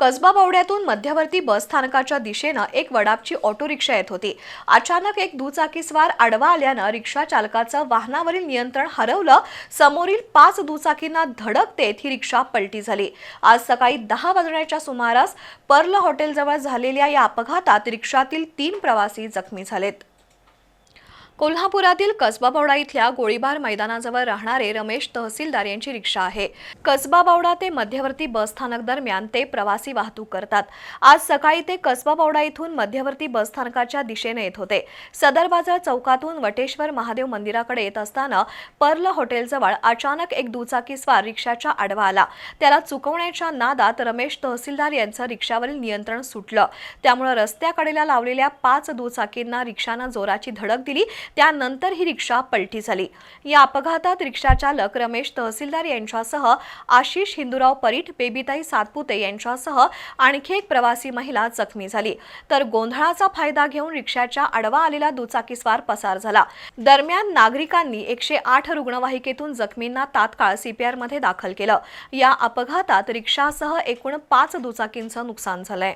कसबा बावड्यातून मध्यवर्ती बस स्थानकाच्या दिशेनं एक वडापची ऑटो रिक्षा येत होती. अचानक एक दुचाकीस्वार आडवा आल्यानं रिक्षा चालकाचं वाहनावरील नियंत्रण हरवलं. समोरील पाच दुचाकींना धडक देत ही रिक्षा पलटी झाली. आज सकाळी दहा वाजण्याच्या सुमारास पर्ल हॉटेलजवळ झालेल्या या अपघातात रिक्षातील तीन प्रवासी जखमी झालेत. कोल्हापुरातील कसबा बावडा इथल्या गोळीबार मैदानाजवळ राहणारे रमेश तहसीलदार यांची रिक्षा आहे. कसबा बावडा ते मध्यवर्ती बसस्थानक दरम्यान ते प्रवासी वाहतूक करतात. आज सकाळी ते कसबा बावडा इथून मध्यवर्ती बस स्थानकाच्या दिशेने येत होते. सदर बाजार चौकातून वटेश्वर महादेव मंदिराकडे येत असताना पर्ल हॉटेलजवळ अचानक एक दुचाकीस्वार रिक्षाच्या आडवा आला. त्याला चुकवण्याच्या नादात रमेश तहसीलदार यांचं रिक्षावरील नियंत्रण सुटलं. त्यामुळे रस्त्याकडेला लावलेल्या पाच दुचाकींना रिक्षानं जोराची धडक दिली. त्यानंतर ही रिक्षा पलटी झाली. या अपघातात रिक्षा चालक रमेश तहसीलदार यांच्यासह आशिष हिंदुराव परीट बेबीताई सातपुते यांच्यासह आणखी एक प्रवासी महिला जखमी झाली. तर गोंधळाचा फायदा घेऊन रिक्षाच्या आडवा आलेला दुचाकीस्वार पसार झाला. दरम्यान नागरिकांनी एकशे आठ रुग्णवाहिकेतून जखमींना तात्काळ सीपीआरमध्ये दाखल केलं. या अपघातात रिक्षासह एकूण पाच दुचाकींचं नुकसान झालंय.